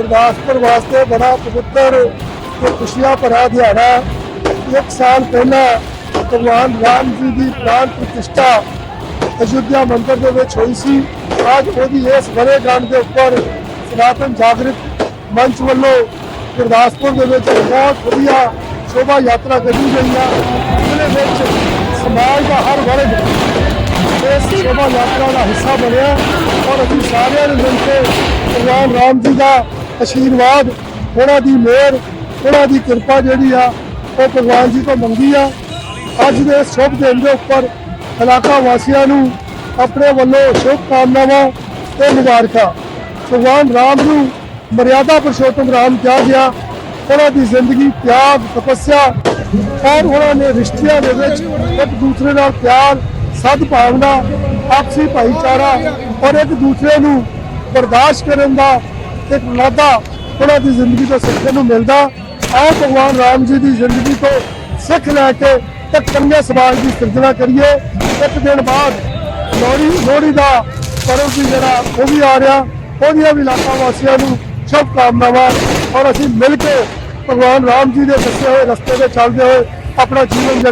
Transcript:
ਗੁਰਦਾਸਪੁਰ ਵਾਸਤੇ ਬੜਾ ਪਵਿੱਤਰ ਤੇ ਖੁਸ਼ੀਆਂ ਭਰਾ ਦਿਹਾੜਾ। ਇੱਕ ਸਾਲ ਪਹਿਲਾਂ ਭਗਵਾਨ ਰਾਮ ਜੀ ਦੀ ਪ੍ਰਾਣ ਪ੍ਰਤਿਸ਼ਠਾ ਅਯੁੱਧਿਆ ਮੰਦਿਰ ਦੇ ਵਿੱਚ ਹੋਈ ਸੀ। ਅੱਜ ਉਹਦੀ ਇਸ ਵਰੇਗੰਢ ਦੇ ਉੱਪਰ ਸਨਾਤਨ ਜਾਗਰਿਤ ਮੰਚ ਵੱਲੋਂ ਗੁਰਦਾਸਪੁਰ ਦੇ ਵਿੱਚ ਬਹੁਤ ਵਧੀਆ ਸ਼ੋਭਾ ਯਾਤਰਾ ਕੱਢੀ ਗਈ ਹੈ ਜਿਹਦੇ ਵਿੱਚ ਸਮਾਜ ਦਾ ਹਰ ਵਰਗ ਇਸ ਸ਼ੋਭਾ ਯਾਤਰਾ ਦਾ ਹਿੱਸਾ ਬਣਿਆ ਔਰ ਅਸੀਂ ਸਾਰਿਆਂ ਨੇ ਮਿਲ ਕੇ ਭਗਵਾਨ ਰਾਮ ਜੀ ਦਾ ਆਸ਼ੀਰਵਾਦ, ਉਹਨਾਂ ਦੀ ਮਿਹਰ, ਉਹਨਾਂ ਦੀ ਕਿਰਪਾ ਜਿਹੜੀ ਆ, ਉਹ ਭਗਵਾਨ ਜੀ ਤੋਂ ਮੰਗੀ ਆ। ਅੱਜ ਦੇ ਸ਼ੁਭ ਦਿਨ ਦੇ ਉੱਪਰ ਇਲਾਕਾ ਵਾਸੀਆਂ ਨੂੰ ਆਪਣੇ ਵੱਲੋਂ ਸ਼ੁਭ ਕਾਮਨਾਵਾਂ ਤੇ ਮੁਬਾਰਕਾਂ। ਭਗਵਾਨ ਰਾਮ ਨੂੰ ਮਰਿਆਦਾ ਪੁਰਸ਼ੋਤਮ ਰਾਮ ਕਿਹਾ ਗਿਆ। ਉਹਨਾਂ ਦੀ ਜ਼ਿੰਦਗੀ, ਤਿਆਗ, ਤਪੱਸਿਆ ਔਰ ਉਹਨਾਂ ਨੇ ਰਿਸ਼ਤਿਆਂ ਦੇ ਵਿੱਚ ਇੱਕ ਦੂਸਰੇ ਨਾਲ ਪਿਆਰ, ਸਦਭਾਵਨਾ, ਆਪਸੀ ਭਾਈਚਾਰਾ ਔਰ ਇੱਕ ਦੂਸਰੇ ਨੂੰ ਬਰਦਾਸ਼ਤ ਕਰਨ ਦਾ ਇੱਕ ਨਾਤਾ ਉਹਨਾਂ ਦੀ ਜ਼ਿੰਦਗੀ ਤੋਂ ਸਿੱਖਣ ਨੂੰ ਮਿਲਦਾ। ਆਓ ਭਗਵਾਨ ਰਾਮ ਜੀ ਦੀ ਜ਼ਿੰਦਗੀ ਤੋਂ ਸਿੱਖ ਲੈ ਕੇ ਇੱਕ ਚੰਗੇ ਸਮਾਜ ਦੀ ਸਿਰਜਣਾ ਕਰੀਏ। ਇੱਕ ਦਿਨ ਬਾਅਦ ਲੋਹੜੀ ਲੋਹੜੀ ਦਾ ਪਰਵ ਵੀ ਜਿਹੜਾ, ਉਹ ਵੀ ਆ ਰਿਹਾ। ਉਹਦੀਆਂ ਵੀ ਇਲਾਕਾ ਵਾਸੀਆਂ ਨੂੰ ਸ਼ੁਭ ਕਾਮਨਾਵਾਂ ਔਰ ਅਸੀਂ ਮਿਲ ਕੇ ਭਗਵਾਨ ਰਾਮ ਜੀ ਦੇ ਦੱਸੇ ਹੋਏ ਰਸਤੇ ਤੇ ਚੱਲਦੇ ਹੋਏ ਆਪਣਾ ਜੀਵਨ ਜਿਹੜਾ